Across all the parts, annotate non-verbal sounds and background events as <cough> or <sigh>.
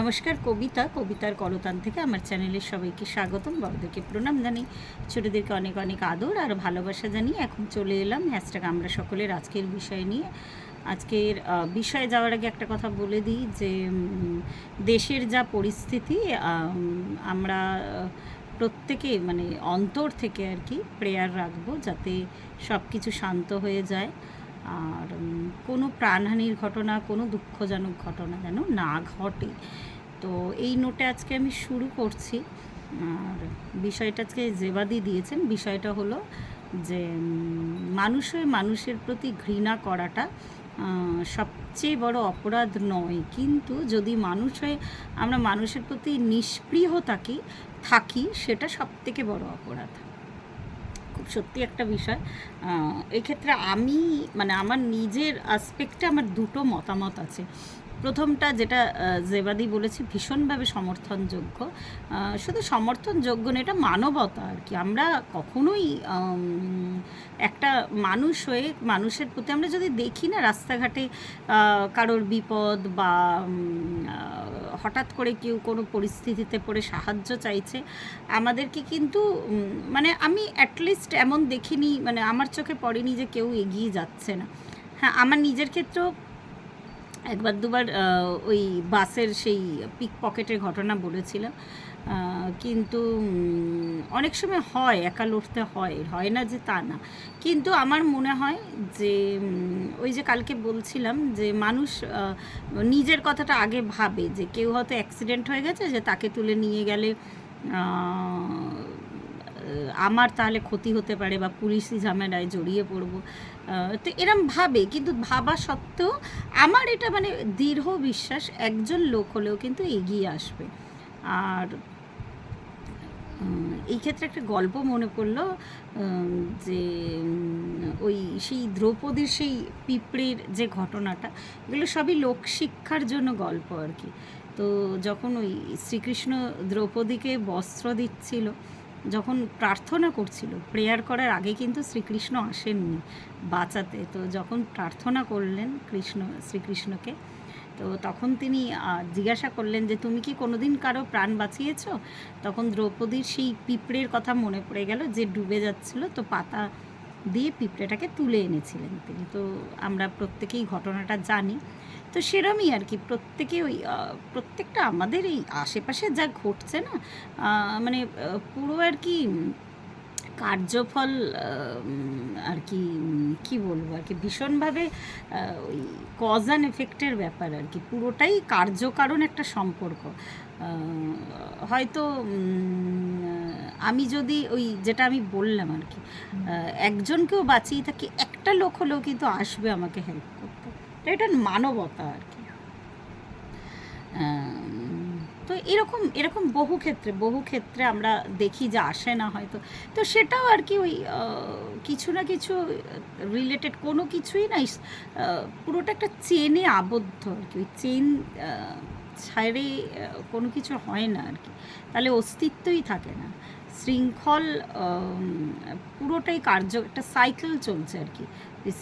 নমস্কার, কবিতা, কবিতার করতান থেকে আমার চ্যানেলের সবাইকে স্বাগতম। বড়দেরকে প্রণাম জানি ছোটোদেরকে অনেক অনেক আদর আর ভালোবাসা জানিয়ে এখন চলে এলাম। হ্যাশট্যাগ আমরা সকলের আজকের বিষয় নিয়ে। আজকের বিষয়ে যাওয়ার আগে একটা কথা বলে দিই যে দেশের যা পরিস্থিতি আমরা প্রত্যেকে মানে অন্তর থেকে আর কি প্রেয়ার রাখব যাতে সব কিছু শান্ত হয়ে যায়। আর কোনো প্রাণহানির ঘটনা কোনো দুঃখজনক ঘটনা যেন না ঘটে। তো এই নোটে আজকে আমি শুরু করছি। আর বিষয়টা আজকে জেবাদি দিয়েছেন। বিষয়টা হলো যে উম, মানুষ হয়ে মানুষের প্রতি ঘৃণা করাটা সবচেয়ে বড় অপরাধ নয়। কিন্তু যদি মানুষ হয়ে আমরা মানুষের প্রতি নিষ্পৃহ থাকি থাকি সেটা সবথেকে বড় অপরাধ। খুব সত্যি একটা বিষয়। এক্ষেত্রে আমি মানে আমার নিজের আসপেক্টে আমার দুটো মতামত আছে। প্রথমটা যেটা জেবাদি বলেছি, ভীষণভাবে সমর্থনযোগ্য। শুধু সমর্থনযোগ্য না এটা মানবতা আর কি। আমরা কখনোই একটা মানুষ হয়ে, মানুষের প্রতি আমরা যদি দেখি না রাস্তাঘাটে কারোর বিপদ বা হঠাৎ করে কেউ কোনো পরিস্থিতিতে পড়ে সাহায্য চাইছে, আমাদেরকে কিন্তু মানে আমি অ্যাটলিস্ট এমন দেখিনি মানে আমার চোখে পড়েনি যে কেউ এগিয়ে যাচ্ছে না। হ্যাঁ আমার নিজের ক্ষেত্রেও একবার দুবার ওই বাসের সেই পিক পকেটের ঘটনা বলেছিলাম। কিন্তু অনেক সময় হয়, একা লড়তে হয় হয় না যে তা না। কিন্তু আমার মনে হয় যে ওই যে কালকে বলছিলাম যে মানুষ নিজের কথাটা আগে ভাবে যে কেউ হয়তো অ্যাক্সিডেন্ট হয়ে গেছে, যে তাকে তুলে নিয়ে গেলে আমার তাহলে ক্ষতি হতে পারে বা পুলিশি ঝামেলায় জড়িয়ে পড়ব। তো এরম ভাবে, কিন্তু ভাবা সত্ত্বেও আমার এটা মানে দৃঢ় বিশ্বাস, একজন লোক হলেও কিন্তু এগিয়ে আসবে। আর এই ক্ষেত্রে একটা গল্প মনে পড়ল যে ওই সেই দ্রৌপদীর সেই পিঁপড়ের যে ঘটনাটা, এগুলো সবই লোকশিক্ষার জন্য গল্প আর কি। তো যখন ওই শ্রীকৃষ্ণ দ্রৌপদীকে বস্ত্র দিচ্ছিল, যখন প্রার্থনা করছিল, প্রেয়ার করার আগে কিন্তু শ্রীকৃষ্ণ আসেননি বাঁচাতে, তো যখন প্রার্থনা করলেন কৃষ্ণ, শ্রীকৃষ্ণকে তো তখন তিনি জিজ্ঞাসা করলেন যে, তুমি কি কোনোদিন কারও প্রাণ বাঁচিয়েছ? তখন দ্রৌপদীর সেই পিঁপড়ের কথা মনে পড়ে গেল যে, ডুবে যাচ্ছিল, তো পাতা দিয়ে পিঁপড়েটাকে তুলে এনেছিলেন তিনি। তো আমরা প্রত্যেকেই ঘটনাটা জানি। তো সেরমই আর কি, প্রত্যেকে ওই প্রত্যেকটা আমাদের এই আশেপাশে যা ঘটছে না মানে পুরো আর কি কার্যফল আর কি কি বলব, আর কি, ভীষণভাবে ওই কজ অ্যান্ড এফেক্টের ব্যাপার আর কি, পুরোটাই কার্যকারণ একটা সম্পর্ক। হয়তো আমি যদি ওই যেটা আমি বললাম আর কি একজনকেও বাঁচিয়ে থাকি, একটা লোক হলেও কিন্তু আসবে আমাকে হেল্প করতে। এটা মানবতা আর কি। তো এরকম এরকম বহু ক্ষেত্রে বহু ক্ষেত্রে আমরা দেখি যে আসে না হয়তো। তো সেটাও আর কি ওই কিছু না কিছু রিলেটেড কোনো কিছুই না পুরোটা একটা চেনে আবদ্ধ আর কি। ওই চেন ছাড়ে কোনো কিছু হয় না আর কি। তাহলে অস্তিত্বই থাকে না। শৃঙ্খল পুরোটাই কার্য, একটা সাইকেল চলছে আর কি।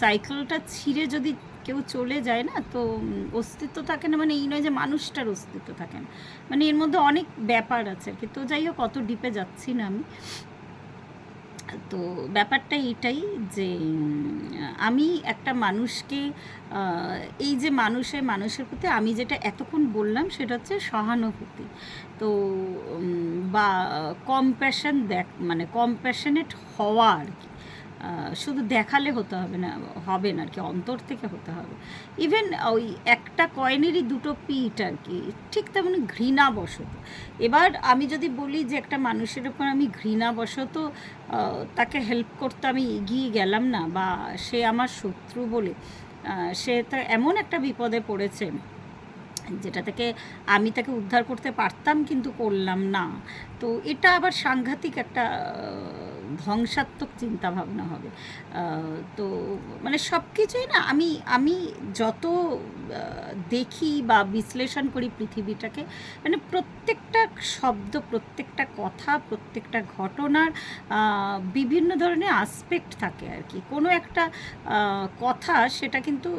সাইকেলটা ছিঁড়ে যদি কেউ চলে যায় না, তো অস্তিত্ব থাকে না মানে এই নয় যে মানুষটার অস্তিত্ব থাকে না। মানে এর মধ্যে অনেক ব্যাপার আছে আর কি। তো যাই হোক, অত ডিপে যাচ্ছি না আমি। তো ব্যাপারটা এটাই যে আমি একটা মানুষকে এই যে মানুষে মানুষের প্রতি আমি যেটা এতক্ষণ বললাম সেটা হচ্ছে সহানুভূতি। তো বা কম্প্যাশন দেখ মানে কম্প্যাশনেট হওয়া আর কি। শুধু দেখালে হতে হবে না হবে না, আর কি, অন্তর থেকে হতে হবে। ইভেন ওই একটা কয়েনেরই দুটো পিঠ আর কি, ঠিক তেমনি ঘৃণাবশত। এবার আমি যদি বলি যে একটা মানুষের উপর আমি ঘৃণাবশত তাকে হেল্প করতে আমি এগিয়ে গেলাম না, বা সে আমার শত্রু বলে সে তো এমন একটা বিপদে পড়েছে, যেটা থেকে আমি তাকে উদ্ধার করতে পারতাম কিন্তু করলাম না। তো এটা আবার সাংঘাতিক একটা ধ্বংসাত্মক চিন্তা ভাবনা হবে তো মানে সব কিছুই না, আমি আমি যত দেখি বা বিশ্লেষণ করি পৃথিবীটাকে মানে প্রত্যেকটা শব্দ, প্রত্যেকটা কথা, প্রত্যেকটা ঘটনার বিভিন্ন ধরনের আসপেক্ট থাকে আর কি। কোনো একটা কথা সেটা কিন্তু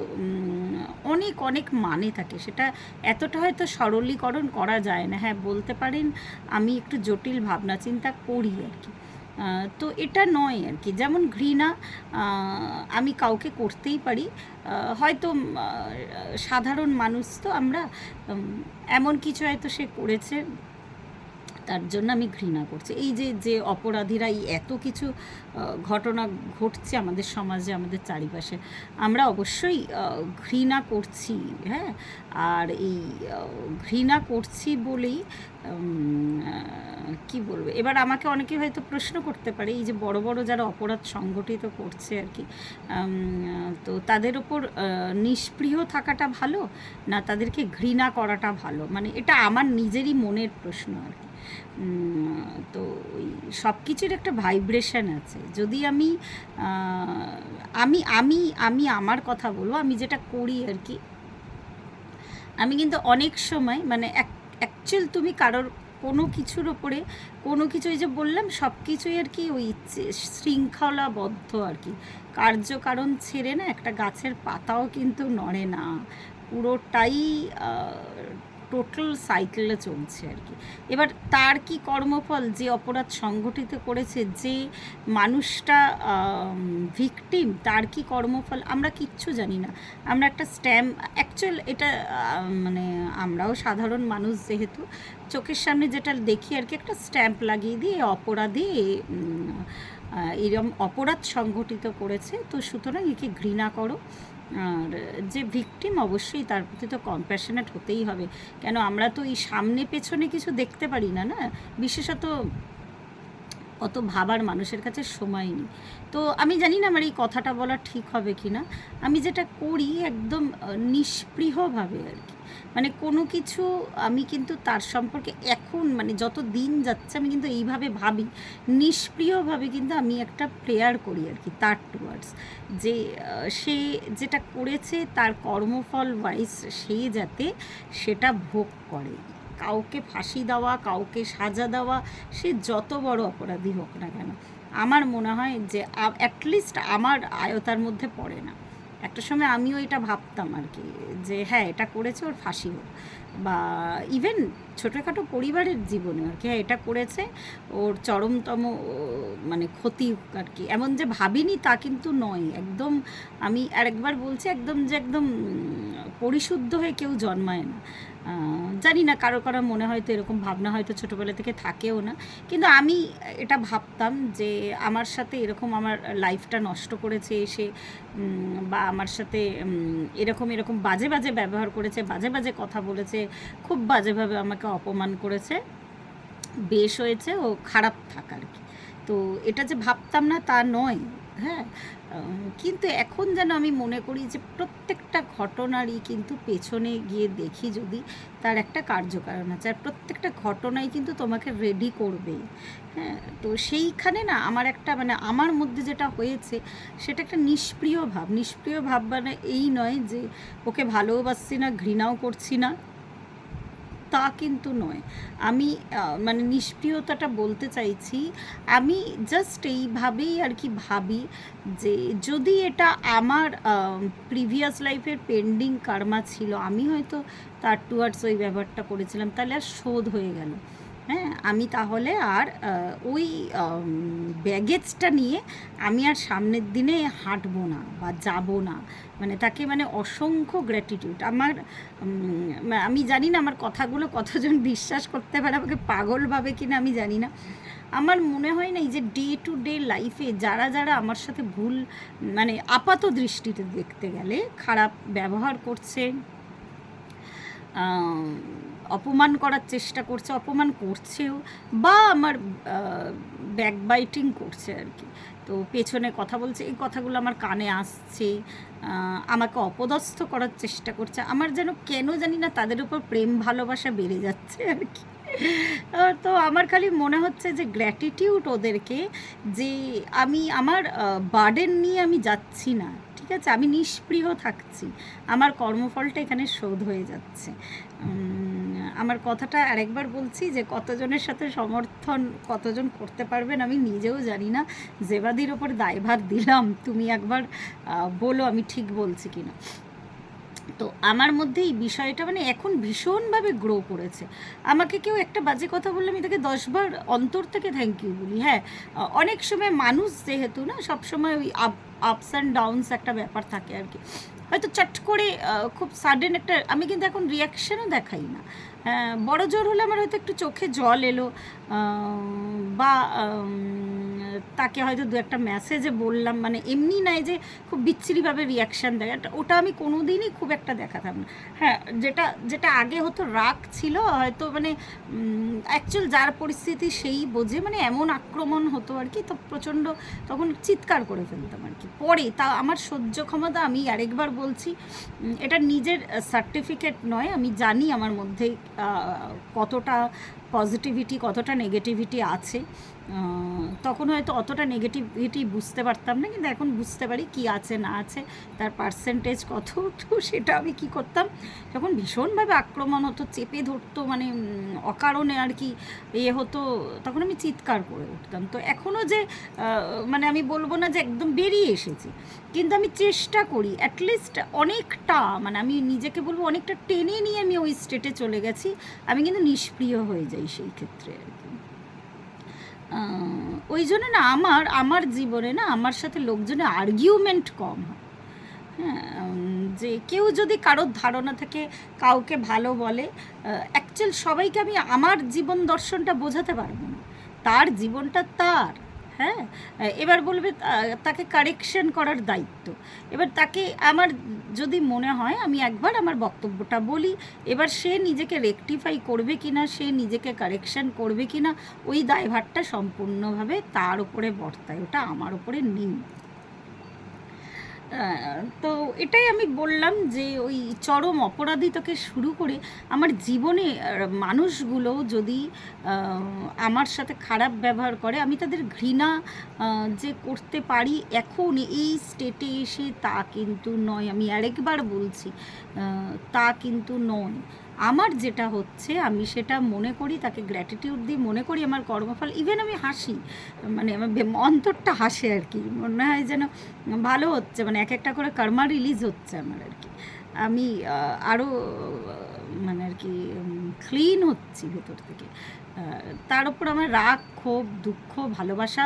অনেক অনেক মানে থাকে। সেটা এতটা হয়তো সরলীকরণ করা যায় না। হ্যাঁ বলতে পারেন, আমি একটু জটিল ভাবনা, চিন্তা করি আর কি। তো এটা নয় আর কি। যেমন ঘৃণা আমি কাউকে করতেই পারি। হয়তো সাধারণ মানুষ তো আমরা এমন কিছু হয়তো সে করেছে। তার জন্য আমি ঘৃণা করছি। এই যে যে অপরাধীরা এই এত কিছু ঘটনা ঘটছে আমাদের সমাজে, আমাদের চারিপাশে, আমরা অবশ্যই ঘৃণা করছি হ্যাঁ? আর এই ঘৃণা করছি বলেই কি বলব? এবার আমাকে অনেকে হয়তো প্রশ্ন করতে পারে, এই যে বড় বড় যারা অপরাধ সংগঠিত করছে আর কি তো তাদের ওপর নিষ্প্রিয় থাকাটা ভালো, না তাদেরকে ঘৃণা করাটা ভালো? মানে এটা আমার নিজেরই মনের প্রশ্ন আর কি। তো ওই সব কিছুর একটা ভাইব্রেশন আছে। যদি আমি আমি আমি আমি আমার কথা বলব, আমি যেটা করি আর কি, আমি কিন্তু অনেক সময় মানে অ্যাকচুয়াল তুমি কারোর কোনো কিছুর ওপরে কোনো কিছু যে বললাম, সব কিছুই আর কি ওই শৃঙ্খলাবদ্ধ আর কি। কার্যকারণ ছেড়ে না একটা গাছের পাতাও কিন্তু নড়ে না। পুরোটাই টোটাল সাইকেলে চলছে আর কি। এবার তার কি কর্মফল যে অপরাধ সংগঠিত করেছে, যে মানুষটা ভিকটিম তার কি কর্মফল আমরা কিচ্ছু জানি না। আমরা একটা স্ট্যাম্প অ্যাকচুয়াল এটা মানে আমরাও সাধারণ মানুষ যেহেতু, চোখের সামনে যেটা দেখি আর কি, একটা স্ট্যাম্প লাগিয়ে দিয়ে অপরাধী এরম অপরাধ সংগঠিত করেছে। তো সুতরাং একে ঘৃণা করো। আর যে ভিকটিম অবশ্যই তার প্রতি তো কম্প্যাশনেট হতেই হবে। কেন আমরা তো এই সামনে পেছনে কিছু দেখতে পারি না না? বিশেষত অত ভাবার মানুষের কাছে সময় নেই। তো আমি জানি না আমার এই কথাটা বলা ঠিক হবে কি না আমি যেটা করি একদম নিষ্পৃহভাবে আর কি। মানে কোনো কিছু আমি কিন্তু তার সম্পর্কে এখন মানে যত দিন যাচ্ছে আমি কিন্তু এইভাবে ভাবি নিষ্প্রিয়ভাবে কিন্তু আমি একটা প্রেয়ার করি আর কি তার টুয়ার্ডস যে সে যেটা করেছে তার কর্মফল ওয়াইজ সে যাতে সেটা ভোগ করে। কাউকে ফাঁসি দেওয়া, কাউকে সাজা দেওয়া, সে যত বড় অপরাধী হোক না কেন, আমার মনে হয় যে অ্যাটলিস্ট আমার আয়তার মধ্যে পড়ে না। একটা সময় আমিও এটা ভাবতাম আর কি, যে হ্যাঁ এটা করেছে ওর ফাঁসি হোক। বা ইভেন ছোটোখাটো পরিবারের জীবনে আর কি হ্যাঁ এটা করেছে, ওর চরমতম মানে ক্ষতি আর কি। এমন যে ভাবিনি তা কিন্তু নয়। একদম আমি আরেকবার বলছি, একদম যে একদম পরিশুদ্ধ হয়ে কেউ জন্মায় না। জানি না, কারও কারও মনে হয়তো এরকম ভাবনা হয়তো ছোটোবেলা থেকে থাকেও না। কিন্তু আমি এটা ভাবতাম যে আমার সাথে এরকম আমার লাইফটা নষ্ট করেছে এসে বা আমার সাথে এরকম এরকম বাজে বাজে ব্যবহার করেছে, বাজে বাজে কথা বলেছে, খুব বাজেভাবে আমাকে অপমান করেছে। বেশ হয়েছে ও খারাপ থাকা আর কি। তো এটা যে ভাবতাম না তা নয় হ্যাঁ? কিন্তু এখন যেন আমি মনে করি যে প্রত্যেকটা ঘটনারই কিন্তু পেছনে গিয়ে দেখি যদি তার একটা কার্যকারণ আছে। আর প্রত্যেকটা ঘটনাই কিন্তু তোমাকে রেডি করবে। হ্যাঁ তো সেইখানে না আমার একটা মানে আমার মধ্যে যেটা হয়েছে সেটা একটা নিষ্প্রিয় ভাব। নিষ্প্রিয় ভাব মানে এই নয় যে ওকে ভালোবাসছি না, ঘৃণাও করছি না। তা কিন্তু নয়। আমি মানে নিষ্প্রিয়তাটা বলতে চাইছি, আমি জাস্ট এইভাবেই আর কি ভাবি যে যদি এটা আমার প্রিভিয়াস লাইফের পেন্ডিং কার্মা ছিল, আমি হয়তো তার টুয়ার্ডস ওই ব্যবহারটা করেছিলাম, তাহলে আর শোধ হয়ে গেল। হ্যাঁ আমি তাহলে আর ওই ব্যাগেজটা নিয়ে আমি আর সামনের দিনে হাঁটবো না বা যাব না। মানে তাকে মানে অসংখ্য গ্র্যাটিটিউড আমার আমি জানি না আমার কথাগুলো কতজন বিশ্বাস করতে পারে, আমাকে পাগল ভাবে কিনা আমি জানি না। আমার মনে হয় না এই যে ডে টু ডে লাইফে যারা যারা আমার সাথে ভুল মানে আপাত দৃষ্টিতে দেখতে গেলে, খারাপ ব্যবহার করছে অপমান করার চেষ্টা করছে, অপমান করছেও বা আমার ব্যাকবাইটিং করছে আর কি। তো পেছনে কথা বলছে, এই কথাগুলো আমার কানে আসছে আমাকে অপদস্থ করার চেষ্টা করছে। আমার যেন কেন জানি না তাদের উপর প্রেম ভালোবাসা বেড়ে যাচ্ছে আর কি। তো আমার খালি মনে হচ্ছে যে গ্র্যাটিটিউড ওদেরকে যে আমি, আমার বার্ডেন নিয়ে আমি যাচ্ছি না, ঠিক আছে? আমি নিষ্প্রিয় থাকছি, আমার কর্মফলটা এখানে শোধ হয়ে যাচ্ছে। আমার কথাটা আরেকবার বলছি যে কতজনের সাথে সমর্থন কতজন করতে পারবেন আমি নিজেও জানি না। জেবাদির ওপর দায়ভার দিলাম। তুমি একবার বলো আমি ঠিক বলছি কিনা। তো আমার মধ্যে এই বিষয়টা মানে এখন ভীষণভাবে গ্রো করেছে। আমাকে কেউ একটা বাজে কথা বললে আমি তাকে দশবার অন্তর থেকে থ্যাংক ইউ বলি। হ্যাঁ অনেক সময় মানুষ যেহেতু না, সবসময় ওই আপ আপস অ্যান্ড ডাউনস একটা ব্যাপার থাকে আর কি। হয়তো চট করে খুব সাডেন একটা, আমি কিন্তু এখন রিয়াকশনও দেখাই না। বড় জোর হলে আমার হয়তো একটু চোখে জল এলো বা তাকে হয়তো দু একটা মেসেজে বললাম মানে এমনি নয় যে খুব বিচ্ছিরিভাবে রিয়াকশান দেয়। ওটা আমি কোনো দিনই খুব একটা দেখাতাম না। হ্যাঁ যেটা যেটা আগে হতো রাগ ছিল, হয়তো মানে অ্যাকচুয়াল যার পরিস্থিতি সেই বোঝে মানে এমন আক্রমণ হতো আর কি, তো প্রচণ্ড তখন চিৎকার করে ফেলতাম আর কি। পরে তা আমার সহ্য ক্ষমতা আমি আরেকবার বলছি এটা নিজের সার্টিফিকেট নয়, আমি জানি আমার মধ্যে কতটা পজিটিভিটি কতটা নেগেটিভিটি আছে। তখন হয়তো অতটা নেগেটিভিটি বুঝতে পারতাম না, কিন্তু এখন বুঝতে পারি কি আছে, না আছে, তার পার্সেন্টেজ কত, তো সেটা আমি কি করতাম? যখন ভীষণভাবে আক্রমণ হতো, চেপে ধরতো মানে অকারণে আর কি এ হতো, তখন আমি চিৎকার করে উঠতাম। তো এখনও যে মানে আমি বলব না যে একদম বেরিয়ে এসেছি, কিন্তু আমি চেষ্টা করি অ্যাটলিস্ট অনেকটা মানে আমি নিজেকে বলব অনেকটা টেনে নিয়ে আমি ওই স্টেটে চলে গেছি, আমি কিন্তু নিষ্প্রিয় হয়ে যাই সেই ক্ষেত্রে আর কি। ওই জন্য না আমার আমার জীবনে না আমার সাথে লোকজনে আর্গিউমেন্ট কম হয়। হ্যাঁ যে কেউ যদি কারোর ধারণা থেকে কাউকে ভালো বলে অ্যাকচুয়াল সবাইকে আমি আমার জীবন দর্শনটা বোঝাতে পারব না। তার জীবনটা তার হ্যাঁ? এবার বলবে তাকে কারেকশন করার দায়িত্ব। এবার তাকে আমার যদি মনে হয় আমি একবার আমার বক্তব্যটা বলি, এবার সে নিজেকে রেকটিফাই করবে কি না সে নিজেকে কারেকশান করবে কি না ওই দায়ভারটা সম্পূর্ণভাবে তার উপরে বর্তায়, ওটা আমার উপরে নেই। তো এটাই আমি বললাম যে ওই চরম অপরাধী থেকে শুরু করে আমার জীবনে মানুষগুলো যদি আমার সাথে খারাপ ব্যবহার করে, আমি তাদের ঘৃণা যে করতে পারি এখন এই স্টেটে এসে তা কিন্তু নয়। আমি আরেকবার বলছি তা কিন্তু নয়। আমার যেটা হচ্ছে, আমি সেটা মনে করি, তাকে গ্র্যাটিটিউড দিয়ে মনে করি, আমার কর্মফল ইভেন আমি হাসি মানে আমার অন্তরটা হাসে আর কি মনে হয় যেন ভালো হচ্ছে মানে এক একটা করে কর্মা রিলিজ হচ্ছে আমার আর কি আমি আরও মানে আর কি ক্লিন হচ্ছি ভেতর থেকে। তার উপর আমার রাগ, ক্ষোভ, দুঃখ, ভালোবাসা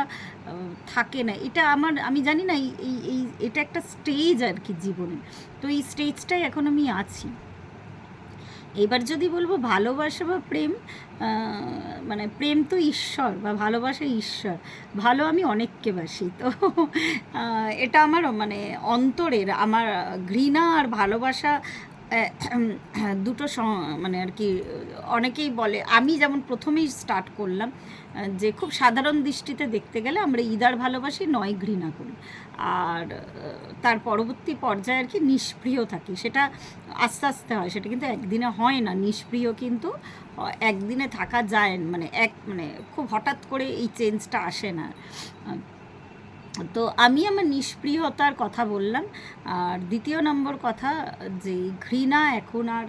থাকে না। এটা আমার, আমি জানি না, এই এই এটা একটা স্টেজ আর কি জীবনে। তো এই স্টেজটাই এখন আমি আছি। এবার যদি বলব ভালোবাসা বা প্রেম মানে প্রেম তো ঈশ্বর বা ভালোবাসা ঈশ্বর। ভালো আমি অনেককে বাসি, তো এটা আমার মানে অন্তরের, আমার ঘৃণা আর ভালোবাসা দুটো স- মানে আর কি, অনেকেই বলে, আমি যেমন প্রথমেই স্টার্ট করলাম যে খুব সাধারণ দৃষ্টিতে দেখতে গেলে আমরা ইদার ভালোবাসি, নয় ঘৃণা করি। আর তার পরবর্তী পর্যায়ে আর কি নিষ্প্রিয় থাকি। সেটা আস্তে আস্তে হয়, সেটা কিন্তু একদিনে হয় না। নিষ্প্রিয় কিন্তু একদিনে থাকা যায় মানে এক মানে খুব হঠাৎ করে এই চেঞ্জটা আসে না। তো আমি আমার নিষ্প্রিয়তার কথা বললাম। আর দ্বিতীয় নম্বর কথা, যে ঘৃণা এখন আর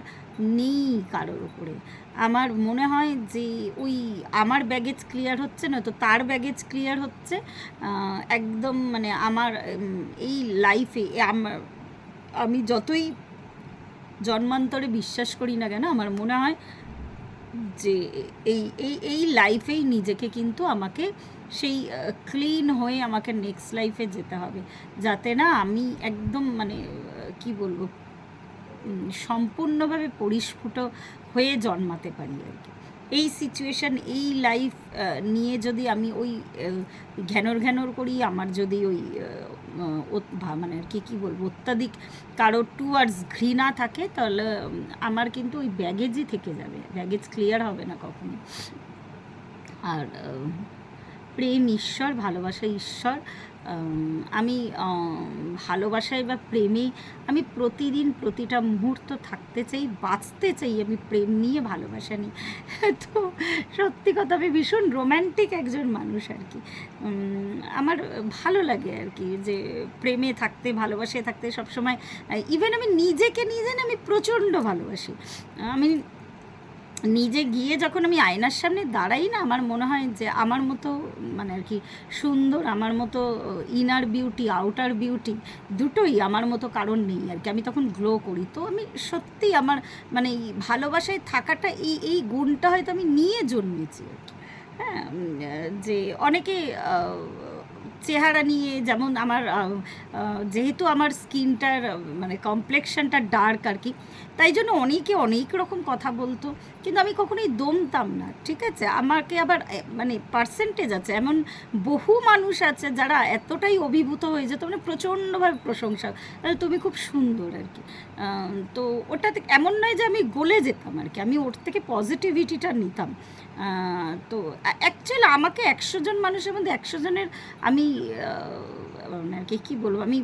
নেই কারোর উপরে। আমার মনে হয় যে ওই আমার ব্যাগেজ ক্লিয়ার হচ্ছে না, তো তার ব্যাগেজ ক্লিয়ার হচ্ছে একদম মানে আমার এই লাইফে আমার, আমি যতই জন্মান্তরে বিশ্বাস করি না কেন, আমার মনে হয় যে এই এই এই লাইফেই নিজেকে কিন্তু আমাকে সেই ক্লিন হয়ে আমাকে নেক্সট লাইফে যেতে হবে। যাতে না আমি একদম মানে কি বলব সম্পূর্ণভাবে পরিস্ফুট হয়ে জন্মাতে পারি আর কি। এই সিচুয়েশান এই লাইফ নিয়ে যদি আমি ওই ঘ্যানর ঘ্যানর করি, আমার যদি ওই মানে আর কি, কী বলব, অত্যাধিক কারও টুয়ার্ডস ঘৃণা থাকে, তাহলে আমার কিন্তু ওই ব্যাগেজই থেকে যাবে। ব্যাগেজ ক্লিয়ার হবে না কখনো। আর প্রেম ঈশ্বর, ভালোবাসা ঈশ্বর আমি ভালোবাসায় বা প্রেমে আমি প্রতিদিন প্রতিটা মুহূর্ত থাকতে চাই, বাঁচতে চাই, আমি প্রেম নিয়ে ভালোবাসা নিয়ে <laughs> তো সত্যি কথা, আমি ভীষণ রোম্যান্টিক একজন মানুষ আর কি। আমার ভালো লাগে আর কি যে প্রেমে থাকতে ভালোবাসে থাকতে সবসময় ইভেন আমি নিজেকে নিজে না আমি প্রচণ্ড ভালোবাসি। আমি নিজে গিয়ে যখন আমি আয়নার সামনে দাঁড়াই না, আমার মনে হয় যে আমার মতো মানে আর কি সুন্দর, আমার মতো ইনার বিউটি আউটার বিউটি দুটোই আমার মতো কারণ নেই আর কি। আমি তখন গ্লো করি। তো আমি সত্যি আমার মানে ভালোবাসায় থাকাটা, এই এই গুণটা হয়তো আমি নিয়ে জন্মেছি হ্যাঁ যে অনেকে চেহারা নিয়ে যেমন আমার যেহেতু আমার স্কিনটার মানে কমপ্লেকশনটা ডার্ক আর কি, তাই জন্য অনেকে অনেক রকম কথা বলতো, কিন্তু আমি কখনোই দমতাম না, ঠিক আছে? আমাকে আবার মানে পার্সেন্টেজ আছে, এমন বহু মানুষ আছে যারা এতটাই অভিভূত হয়ে যেত মানে প্রচণ্ডভাবে প্রশংসা তুমি খুব সুন্দর আর কি তো ওটাতে এমন নয় যে আমি গলে যেতাম আর কি, আমি ওর থেকে পজিটিভিটিটা নিতাম তো অ্যাকচুয়ালি আমাকে একশো জন মানুষের মধ্যে একশো জনের আমি মানে আর কি, কী বলব? আমি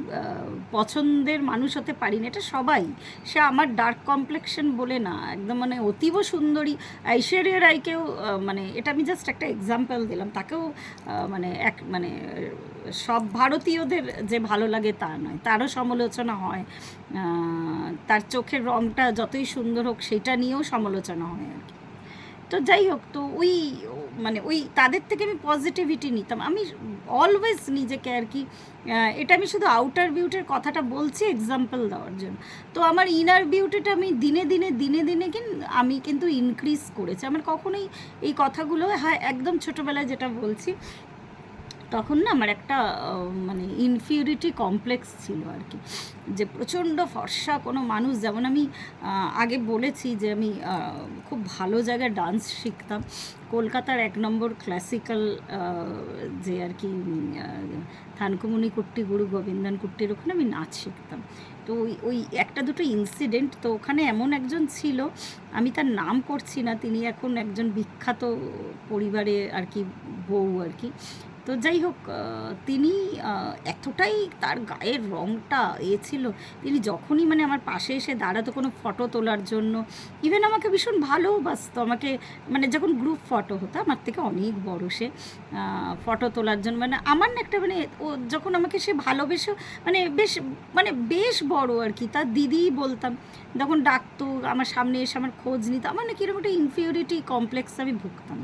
পছন্দের মানুষ হতে পারি না এটা সবাই। সে আমার ডার্ক কমপ্লেকশন বলে না। একদম মানে অতীব সুন্দরী ঐশ্বর্য রায়কেও মানে এটা আমি জাস্ট একটা এক্সাম্পল দিলাম। তাকেও মানে এক মানে সব ভারতীয়দের যে ভালো লাগে তা নয়। তারও সমালোচনা হয়। তার চোখের রঙটা যতই সুন্দর হোক, সেটা নিয়েও সমালোচনা হয় আর কি। তো যাই হোক, তো ওই মানে ওই তাদের থেকে আমি পজিটিভিটি নিতাম। আমি অলওয়েজ নিজেকে আর কি এটা আমি শুধু আউটার বিউটির কথাটা বলছি এক্সাম্পল দেওয়ার জন্য। তো আমার ইনার বিউটিটা আমি দিনে দিনে দিনে দিনে কিন, আমি কিন্তু ইনক্রিজ করেছি। আমার কখনোই এই কথাগুলো হ্যাঁ একদম ছোটোবেলায় যেটা বলছি তখন না আমার একটা মানে ইনফিউরিটি কমপ্লেক্স ছিল আর কি। যে প্রচণ্ড ফর্সা কোনো মানুষ, যেমন আমি আগে বলেছি যে আমি খুব ভালো জায়গায় ডান্স শিখতাম। কলকাতার এক নম্বর ক্লাসিক্যাল যে আর কি থানকুমনি কুট্টি, গুরু গোবিন্দন কুট্টির ওখানে আমি নাচ শিখতাম। তো ওই ওই একটা দুটো ইনসিডেন্ট তো ওখানে এমন একজন ছিল, আমি তার নাম করছি না, তিনি এখন একজন বিখ্যাত পরিবারে আর কি বউ আর কি। তো যাই হোক তিনি এতটাই তার গায়ের রঙটা এ ছিল, তিনি যখনই মানে আমার পাশে এসে দাঁড়াতো কোনো ফটো তোলার জন্য ইভেন আমাকে ভীষণ ভালোবাসতো, আমাকে মানে যখন গ্রুপ ফটো হতো, আমার থেকে অনেক বড় সে ফটো তোলার জন্য মানে আমার না একটা মানে ও যখন আমাকে সে ভালোবেসে মানে বেশ মানে বেশ বড় আর কি, তার দিদিই বলতাম যখন ডাকতো, আমার সামনে এসে আমার খোঁজ নিত, আমার না কীরকম একটা ইনফিউরিটি কমপ্লেক্স আমি ভুগতাম।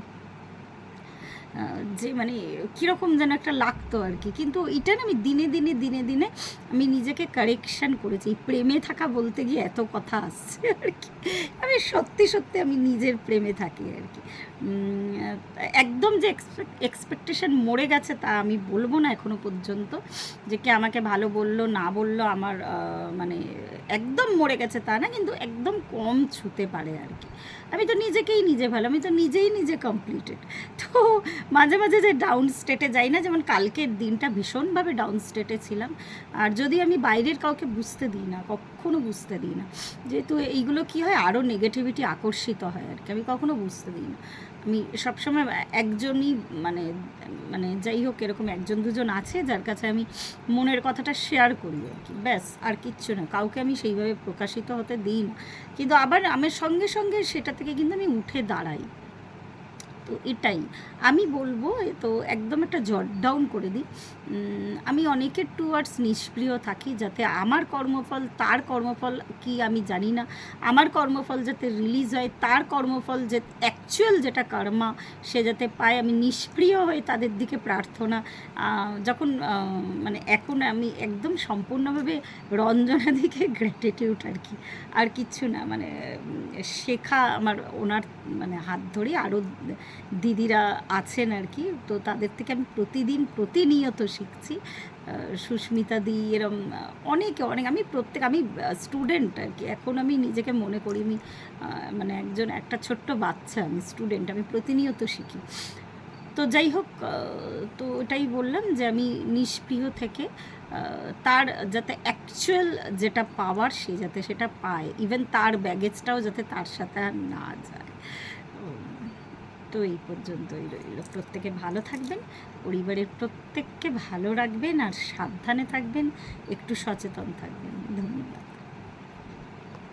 যে মানে কীরকম যেন একটা লাগতো আর কি। কিন্তু এটা না আমি দিনে দিনে দিনে দিনে আমি নিজেকে কারেকশান করেছি। প্রেমে থাকা বলতে গিয়ে এত কথা আসছে আর কি। আমি সত্যি সত্যি আমি নিজের প্রেমে থাকি আর কি। একদম যে এক্সপেকটেশন মরে গেছে তা আমি বলব না এখনও পর্যন্ত। যে কে আমাকে ভালো বলল, না বলল, আমার মানে একদম মরে গেছে তা না, কিন্তু একদম কম ছুতে পারে আর কি। আমি তো নিজেকেই নিজে ভালো, আমি তো নিজেই নিজে কমপ্লিটেড তো মাঝে মাঝে যে ডাউন স্টেটে যাই না, যেমন কালকের দিনটা ভীষণভাবে ডাউন স্টেটে ছিলাম। আর যদি আমি বাইরের কাউকে বুঝতে দিই না, কখনো বুঝতে দিই না, যেহেতু এইগুলো কি হয় আরও নেগেটিভিটি আকর্ষিত হয় আর কি। আমি কখনো বুঝতে দিই না। আমি সবসময় একজনই মানে মানে যাই হোক, এরকম একজন দুজন আছে যার কাছে আমি মনের কথাটা শেয়ার করি আর কি। ব্যাস, আর কিচ্ছু না। কাউকে আমি সেইভাবে প্রকাশিত হতে দিই না। কিন্তু আবার আমার সঙ্গে সঙ্গে সেটা থেকে কিন্তু আমি উঠে দাঁড়াই। তো এটাই। আমি বলব তো একদম একটা জট ডাউন করে দিই। আমি অনেকের টুয়ার্ডস নিষ্প্রিয় থাকি যাতে আমার কর্মফল, তার কর্মফল কি আমি জানি না। আমার কর্মফল যাতে রিলিজ হয়, তার কর্মফল যে অ্যাকচুয়াল যেটা কর্মা, সে যাতে পায়, আমি নিষ্প্রিয় হয়ে তাদের দিকে প্রার্থনা। যখন মানে এখন আমি একদম সম্পূর্ণভাবে রঞ্জনা দিকে গ্র্যাটিটিউড আর কি। আর কিচ্ছু না মানে শেখা আমার ওনার মানে হাত ধরে আরও দিদিরা আছেন আর কি, তো তাদের থেকে আমি প্রতিদিন প্রতিনিয়ত শিখছি। সুস্মিতা দি এরম অনেকে, অনেক, আমি প্রত্যেক, আমি স্টুডেন্ট আর কি। এখন আমি নিজেকে মনে করি, আমি মানে একজন, একটা ছোট্ট বাচ্চা, আমি স্টুডেন্ট আমি প্রতিনিয়ত শিখি। তো যাই হোক তো ওটাই বললাম যে আমি নিষ্প্রিয় থেকে তার যাতে অ্যাকচুয়াল যেটা পাওয়ার সে যাতে সেটা পায় ইভেন তার ব্যাগেজটাও যাতে তার সাথে আর না যায়। তো এই পর্যন্তই রইল। প্রত্যেকে ভালো থাকবেন, পরিবারের প্রত্যেককে ভালো রাখবেন আর সাবধানে থাকবেন, একটু সচেতন থাকবেন। ধন্যবাদ।